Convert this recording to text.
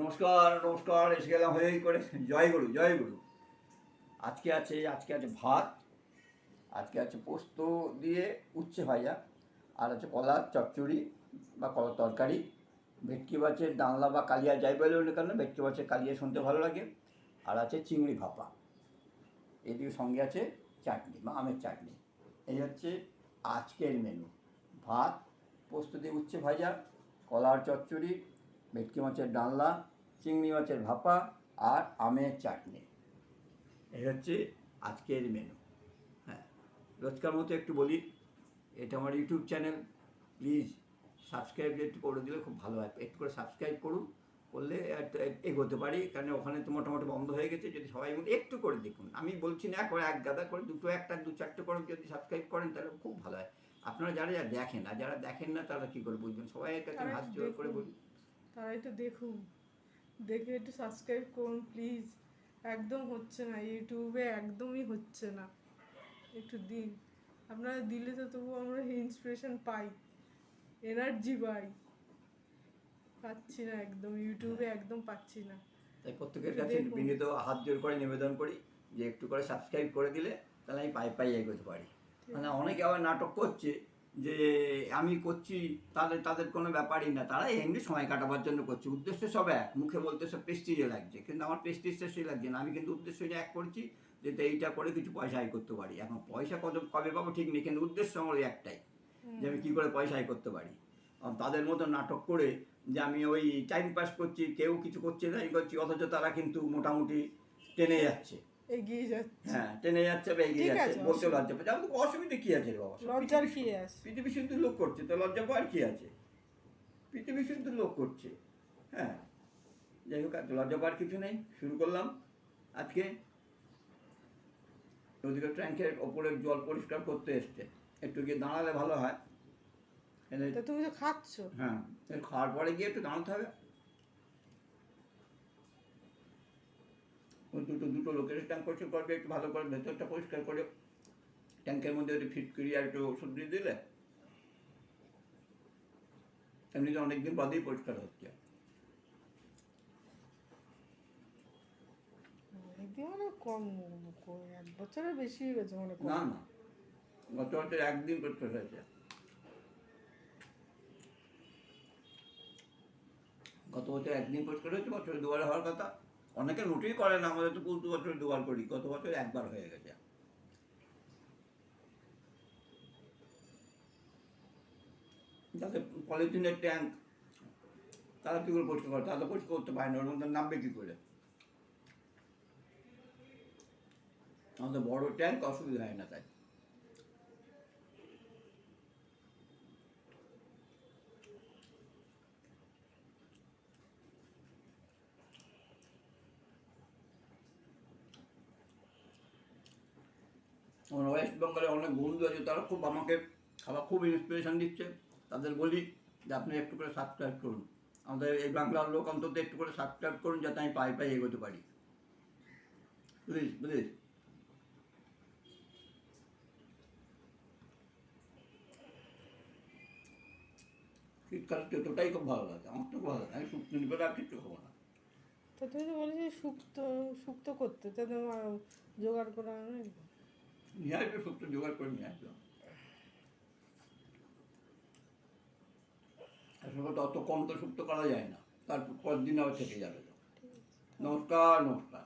নমস্কার নমস্কার, এসে গেলাম হয়ে করে। জয় গুরু জয় গুরু। আজকে আছে আজকে আছে ভাত, আজকে আছে পোস্ত দিয়ে উচ্ছে ভাজা, আর আছে কলার চচ্চড়ি বা কলার তরকারি। ভেটকি মাছের ডাংলা বা কালিয়া, যাই বলে না কেন, ভেটকি মাছের কালিয়া শুনতে ভালো লাগে। আর আছে চিংড়ি ভাপা। এদিকে সঙ্গে আছে চাটনি, বা আমের চাটনি। এই হচ্ছে আজকের মেনু ভাত, পোস্ত দিয়ে উচ্ছে ভাজা, কলার চচ্চড়ি ভেটকি মাছের ডালনা চিংড়ি মাছের ভাপা আর আমের চাটনি। এই হচ্ছে আজকের মেনু হ্যাঁ রোজকার মতো একটু বলি এটা আমার ইউটিউব চ্যানেল। প্লিজ সাবস্ক্রাইব একটু করে দিলে খুব ভালো হয়। একটু করে সাবস্ক্রাইব করুন করলে একটু এগোতে পারি কারণ ওখানে তো মোটামুটি বন্ধ হয়ে গেছে। যদি সবাই মিলে একটু করে দেখুন। আমি বলছি না একবার এক গাদা করে দুটো একটা দু চারটে করে যদি সাবস্ক্রাইব করেন তাহলে খুব ভালো হয়। আপনারা যারা যারা দেখেন আর যারা দেখেন না তারা কী করে বুঝবেন? সবাই কাছে হাত জোর করে। বলুন তারা একটু দেখুন। দেখে একটু সাবস্ক্রাইব করুন প্লিজ একদম হচ্ছে না ইউটিউবে একদমই হচ্ছে না। একটু দিন। আপনারা দিলে তো তবু আমরা ইন্সপিরেশন পাই। এনার্জি পাই। পাচ্ছি না একদম ইউটিউবে একদম পাচ্ছি না। তাই প্রত্যেকের কাছে। বিনীত হাত জোর করে নিবেদন করি যে একটু করে সাবস্ক্রাইব করে দিলে তাহলে আমি পাই পাই এগোতে পারি। মানে অনেকে আবার নাটক করছে যে আমি করছি, তাদের তাদের কোনো ব্যাপারই না। তারা এমনি সময় কাটাবার জন্য করছে। উদ্দেশ্য সব এক। মুখে বলতে সব পেস্টিজে লাগছে। কিন্তু আমার পেস্টিজটা সেই লাগছে না। আমি কিন্তু উদ্দেশ্য এক করছি, যে এইটা করে কিছু পয়সা আয় করতে পারি। এখন পয়সা কত, কবে পাবো ঠিক নেই। কিন্তু উদ্দেশ্য আমার একটাই, যে আমি কী করে পয়সা আয় করতে পারি। তাদের মতো নাটক করে যে আমি ওই টাইম পাস করছি, কেউ কিছু করছে না এই করছি, অথচ তারা কিন্তু মোটামুটি টেনে যাচ্ছে। এগিয়ে যাচ্ছে। হ্যাঁ টেনে যাচ্ছে বা এগিয়ে যাচ্ছে বলতে লজ্জা পাচ্ছে আমাদের অসুবিধা কী আছে বাবা? লজ্জার কি আছে? পৃথিবী শুদ্ধ লোক করছে তো লজ্জা পাওয়ার কী আছে? পৃথিবী শুদ্ধ লোক করছে হ্যাঁ। যাই হোক আর লজ্জা পাওয়ার কিছু নেই শুরু করলাম। আজকে ওদিকে ট্যাঙ্কের ওপরে জল পরিষ্কার করতে এসছে। একটু গিয়ে দাঁড়ালে ভালো হয়। তুমি তো খাচ্ছ। হ্যাঁ খাওয়ার পরে গিয়ে একটু দাঁড়াতে হবে। দুটো দুটো লোকের ট্যাঙ্ক পরিষ্কার করবে একটু ভালো করে ভেতরটা পরিষ্কার করে ট্যাঙ্কের মধ্যে একটু ফিটকিরি আর একটু ওষুধ দিয়ে দিলে এমনিতে অনেকদিন বাদেই পরিষ্কার হচ্ছে। অনেকদিন কম কম, এক বছরের বেশি গেছে মানে না না গত বছর একদিন পরিষ্কার হয়েছে। গত বছর একদিন পরিষ্কার হয়েছে বছরে দুবার হওয়ার কথা। অনেকে নোটেই করে না, আমাদের তো প্রতি বছর দুবার করি, গত বছর একবার হয়ে গেছে। যাদের পলিথিনের ট্যাঙ্ক, তারা কী করে পরিষ্কার করে? তারা তো পরিষ্কার করতে পারে না ওর মধ্যে নামবে কী করে? আমাদের বড় ট্যাঙ্ক অসুবিধা হয় না তাই আমার ওয়েস্ট বেঙ্গলে অনেক বন্ধু আছে, তারা খুব আমাকে খাবার খুব ইন্সপিরেশন দিচ্ছে। তাদের বলি যে আপনি একটু করে সাবস্ক্রাইব করুন। আমাদের এই বাংলার লোক অন্তত একটু করে সাবস্ক্রাইব করুন, যাতে আমি পাই পাই এগোতে পারি। প্লিজ প্লিজ শীতকালে তেতোটাই খুব ভালো লাগে, আমার তো ভালো লাগে, আমি শুক্তো নিবে আর কিছু খাব না। তা তুমি তো বলেছি শুক্তো শুক্তো করতে, তা জোগাড় করা নিয়ে আসবে শুক্তো জোগাড় করে নিয়ে আসবে আসলে তো অত কম তো সুপ্ত করা যায় না তারপর পর দিন আবার থেকে যাবে নমস্কার নমস্কার